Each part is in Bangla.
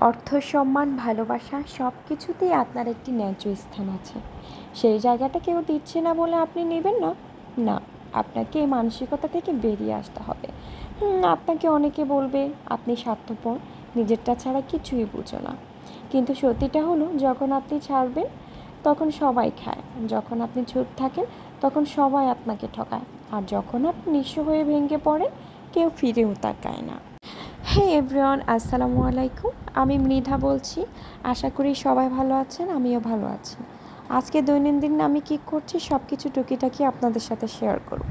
অর্থ, সম্মান, ভালোবাসা সব কিছুতেই আপনার একটি ন্যায্য স্থান আছে। সেই জায়গাটা কেউ দিচ্ছে না বলে আপনি নেবেন না? না, আপনাকে এই মানসিকতা থেকে বেরিয়ে আসতে হবে। আপনাকে অনেকে বলবে, আপনি স্বার্থপর, নিজেরটা ছাড়া কিছুই বুঝো না। কিন্তু সত্যিটা হলো, যখন আপনি ছাড়বেন, তখন সবাই খায়। যখন আপনি ছুট থাকেন, তখন সবাই আপনাকে ঠকায়। আর যখন আপনি নিঃস্ব হয়ে ভেঙে পড়েন, কেউ ফিরেও তাকায় না। হে এভরিওয়ান আসসালামু আলাইকুম। আমি মৃধা বলছি। আশা করি সবাই ভালো আছেন, আমিও ভালো আছি। আজকে দৈনন্দিন আমি কি করছি সব কিছু টুকিটাকি আপনাদের সাথে শেয়ার করব।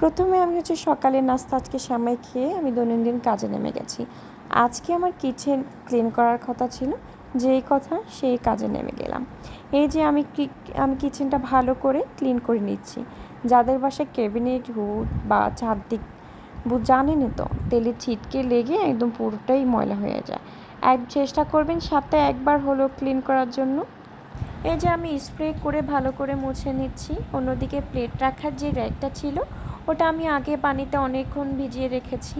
প্রথমে আমি হচ্ছে সকালে নাস্তা আজকে সামাই খেয়ে আমি দৈনন্দিন কাজে নেমে গেছি। আজকে আমার কিচেন ক্লিন করার কথা ছিল, যেই কথা সেই কাজে নেমে গেলাম। এই যে আমি আমি কিচেনটা ভালো করে ক্লিন করে নিচ্ছি। যাদের বাসায় ক্যাবিনেট হুড বা চারদিক জানেনই তো, তেলে ছিটকে লেগে একদম পুরোটাই ময়লা হয়ে যায়। এক চেষ্টা করবেন সপ্তাহে একবার হলো ক্লিন করার জন্য। এই যে আমি স্প্রে করে ভালো করে মুছে নিচ্ছি, অন্যদিকে প্লেট রাখার যে র্যাকটা ছিল, ওটা আমি আগে পানিতে অনেকক্ষণ ভিজিয়ে রেখেছি।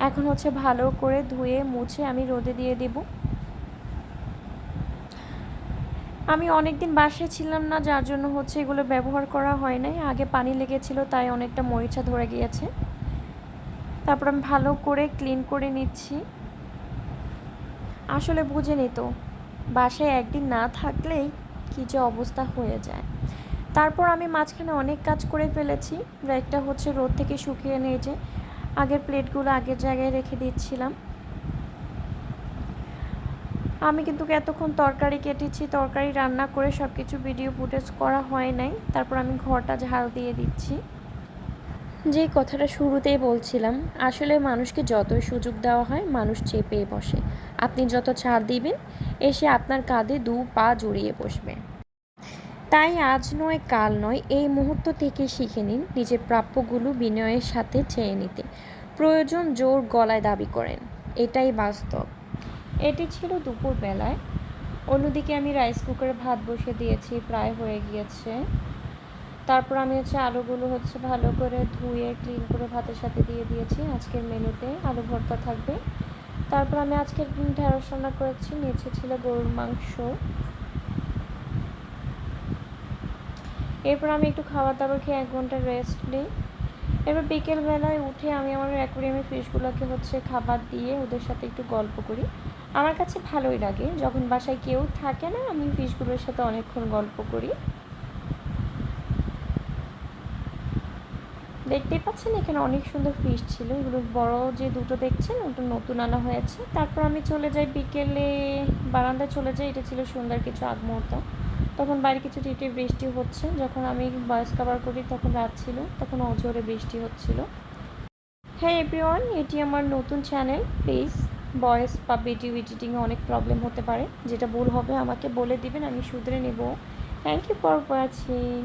এখন হচ্ছে ভালো করে ধুয়ে মুছে আমি রোদে দিয়ে দেব। আমি অনেক দিন বাসায় ছিলাম না, যার জন্য হচ্ছে এগুলো ব্যবহার করা হয় নাই। আগে পানি লেগেছিল, তাই অনেকটা মরিচা ধরে গিয়েছে। তারপর আমি ভালো করে ক্লিন করে নিচ্ছি। আসলে বুঝে নিত বাসায় একদিন না থাকলেই কী যে অবস্থা হয়ে যায়। তারপর আমি মাঝখানে অনেক কাজ করে ফেলেছি, একটা হচ্ছে রোদ থেকে শুকিয়ে নিয়ে যে, আগের প্লেটগুলো আগের জায়গায় রেখে দিচ্ছিলাম। আমি কিন্তু এতক্ষণ তরকারি কেটেছি, তরকারি রান্না করে সব কিছু ভিডিও ফুটেজ করা হয় নাই, তারপর আমি ঘরটা ঝাড় দিয়ে দিচ্ছি। যে কথাটা শুরুতেই বলছিলাম, আসলে মানুষকে যতই সুযোগ দেওয়া হয়, মানুষ চেপে বসে। আপনি যত ছাড় দিবেন, এসে আপনার কাঁধে দু পা জড়িয়ে বসবে। তাই আজ নয়, কাল নয়, এই মুহূর্ত থেকে শিখে নিন নিজের প্রাপ্যগুলো বিনয়ের সাথে চেয়ে নিতে। প্রয়োজন জোর গলায় দাবি করেন, এটাই বাস্তব। এটি ছিল দুপুর বেলায় অন্যদিকে আমি রাইস কুকারে ভাত বসে দিয়েছি, প্রায় হয়ে গিয়েছে। তারপর আমি হচ্ছে আলুগুলো হচ্ছে ভালো করে ধুয়ে ক্লিন করে ভাতের সাথে দিয়ে দিয়েছি। আজকের মেনুতে আলু ভর্তা থাকবে। তারপর আমি আজকের ঢেঁড়স রান্না করেছি। নিচে ছিল গরুর মাংস। এরপর আমি একটু খাবার দাবার খেয়ে এক ঘণ্টা রেস্ট নিই। এবার বিকেলবেলায় উঠে আমি আমার অ্যাকোরিয়ামের ফিশগুলোকে হচ্ছে খাবার দিয়ে ওদের সাথে একটু গল্প করি। আমার কাছে ভালোই লাগে। যখন বাসায় কেউ থাকে না, আমি ফিশগুলোর সাথে অনেকক্ষণ গল্প করি। দেখতেই পাচ্ছেন, এখানে অনেক সুন্দর ফিশ ছিল। এগুলো বড় যে দুটো দেখছেন, ওটা নতুন আনা হয়েছে। তারপর আমি চলে যাই বিকেলে, বারান্দায় চলে যাই, এটা ছিল সুন্দর কিছু আগ মুহূর্ত। তখন বাইরে কিছু টিপটিপ বৃষ্টি হচ্ছে। যখন আমি বয়স কাভার করি, তখন রাত ছিল, তখন অজোরে বৃষ্টি হচ্ছিল। হ্যাঁ এভরিওয়ান এটি আমার নতুন চ্যানেল প্লিজ বয়েস বা ভিডিও এডিটিংয়ে অনেক প্রবলেম হতে পারে। যেটা ভুল হবে, আমাকে বলে দিবেন, আমি শুধরে নেব। Thank you for watching